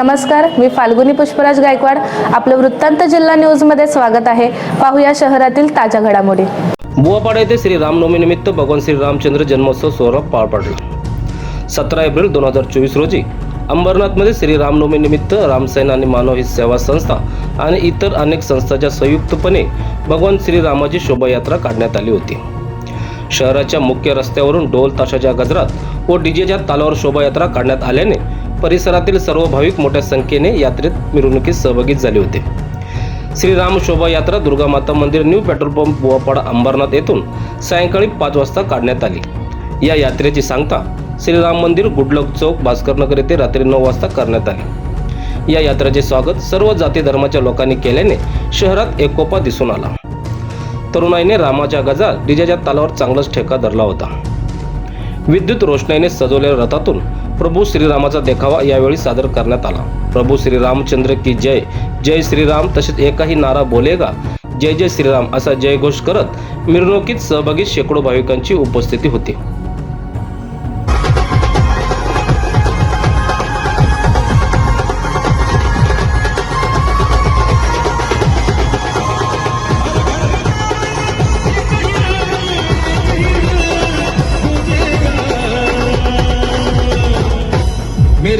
नमस्कार मी फाल्गुनी पुष्पराज गायकवाड. आपलं वृत्तांत जिल्हा न्यूजमध्ये स्वागत आहे. पाहूया शहरातील ताज्या घडामोडी. बुवापाडा येथे श्री रामनवमीनिमित्त भगवान श्री रामचंद्र जन्मोत्सव सोहळा पार पडला. सतरा एप्रिल दोन हजार चोवीस रोजी अंबरनाथमध्ये श्री रामनवमीनिमित्त रामसेना आणि मानव ही सेवा संस्था आणि इतर अनेक संस्थांच्या संयुक्तपणे भगवान श्रीरामाची शोभायात्रा काढण्यात आली होती. शहराच्या मुख्य रस्त्यावरून ढोल ताशाच्या गजरात व डीजेच्या तालावर शोभायात्रा काढण्यात आल्याने परिसरातील सर्व भाविक मोठ्या संख्येने यात्रेत मिरवणुकीत सहभागी झाले होते. श्रीराम शोभायात्रा दुर्गा माता मंदिर new petrol pump Buvapada Ambarnath येथून सायंकाळी पाच वाजता काढण्यात आली. या यात्रेची सांगता श्रीराम मंदिर गुडलक चौक भास्करनगर येथे रात्री नऊ वाजता करण्यात आले. या यात्रेचे स्वागत सर्व जाती धर्माच्या लोकांनी केल्याने शहरात एकोपा दिसून आला. तरुणाईने रामाच्या गजा डीजेच्या तालावर चांगलाच ठेका धरला होता. विद्युत रोषणाईने सजवलेल्या रथातून प्रभू श्रीरामाचा देखावा यावेळी सादर करण्यात आला. प्रभू श्रीरामचंद्र की जय. जय श्रीराम तसेच एकाही नारा बोलेगा. जय जय श्रीराम असा जयघोष करत मिरवणुकीत सहभागी शेकडो भाविकांची उपस्थिती होती.